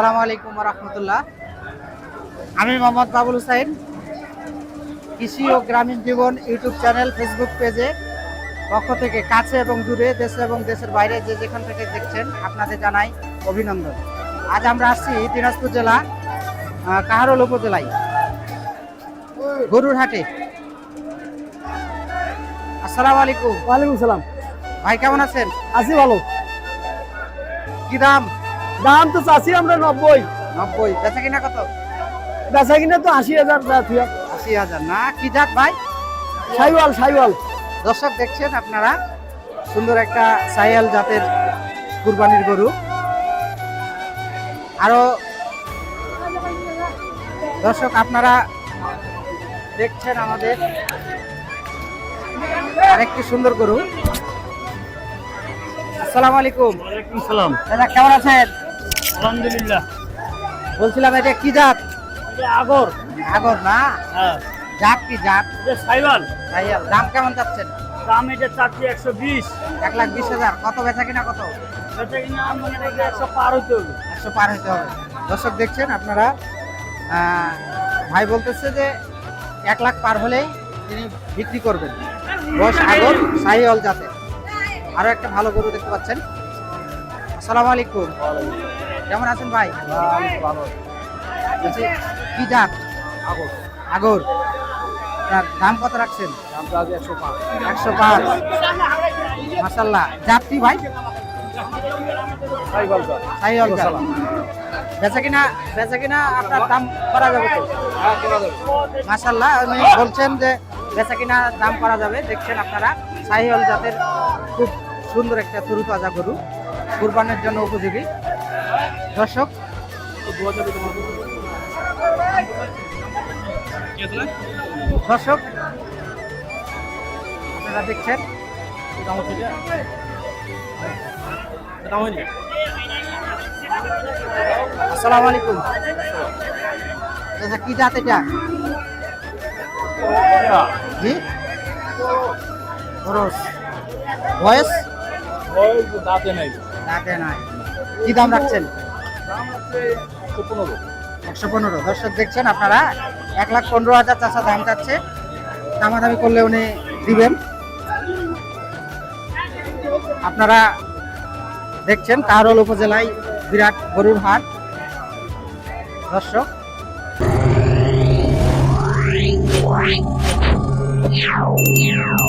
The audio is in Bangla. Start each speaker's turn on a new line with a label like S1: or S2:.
S1: আসসালামু আলাইকুম রহমতুল্লাহ আমি মোহাম্মদ বাবুল হুসাইন কৃষি ও গ্রামীণ জীবন ইউটিউব চ্যানেল ফেসবুক পেজে পক্ষ থেকে কাছে এবং দূরে দেশে এবং দেশের বাইরে যে যেখান থেকে দেখছেন আপনাদের জানাই অভিনন্দন। আজ আমরা আসছি দিনাজপুর জেলা কাহারোল উপজেলায় গরুর হাটে। আসসালামু আলাইকুম।
S2: ওয়ালাইকুম সালাম।
S1: ভাই কেমন আছেন?
S2: আছি ভালো।
S1: কি দাম?
S2: দাম তো চাচ্ছি আমরা নব্বই।
S1: নব্বই। বেচা কিনা কত?
S2: বেচা কিনা তো আশি হাজার জাতীয়
S1: আশি হাজার। না কি জাত ভাই?
S2: সাইওয়াল সাইওয়াল।
S1: দর্শক দেখছেন আপনারা? সুন্দর একটা সাইয়াল জাতের কুরবানির গরু। আরও দর্শক আপনারা দেখছেন আমাদের আরেকটি সুন্দর গরু। আসসালামু আলাইকুম।
S2: ওয়ালাইকুম সালাম।
S1: দাদা কেমন আছেন?
S2: আলহামদুলিল্লাহ।
S1: বলছিলাম এটা কি জাত?
S2: আগর।
S1: আগর না?
S2: হ্যাঁ।
S1: জাত কি জাত?
S2: সাইওয়াল
S1: সাইয়াল দাম কেমন যাচ্ছেন
S2: দাম এটা চাচ্ছি একশো বিশ।
S1: এক লাখ বিশ হাজার। কত বেচা কিনা কত?
S2: বেচা কিনা মনে একশো পার হইতে হবে।
S1: একশো পার হতে হবে। দর্শক দেখছেন আপনারা ভাই বলতেছে যে এক লাখ পার হলেই তিনি বিক্রি করবেন। বয়স আগর সাহিওয়াল জাতে আরও একটা ভালো গরু দেখতে পাচ্ছেন। আসসালামু আলাইকুম। কেমন আছেন ভাই? কি জাত? আগর। আগর। তার দাম কত রাখছেন?
S2: একশো পাঁচ।
S1: একশো পাঁচ। মাসাল্লাহ জাত। কি ভাই বেচা কিনা বেচা কিনা আপনার দাম করা যাবে তো? মাসাল্লাহ উনি বলছেন যে বেচা কিনা দাম করা যাবে। দেখছেন আপনারা সাহিওয়াল জাতের খুব সুন্দর একটা তরু তাজা গরু। কুরবানের জন্য উপযোগী। দর্শক। দর্শক আপনারা দেখছেন আসসালামু আলাইকুম। আচ্ছা কি জাত এটা? জি? খরচ বয়স
S2: দাঁতে নাই।
S1: দাঁতে নাই। কি দাম রাখছেন? একশো পনেরো। দর্শক দেখছেন আপনারা এক লাখ পনেরো হাজার চাষা দাম চাচ্ছে। দামাদামি করলে উনি দিবেন। আপনারা দেখছেন কাহারোল উপজেলায় বিরাট গরুর হাট। দর্শক।
S3: Meow.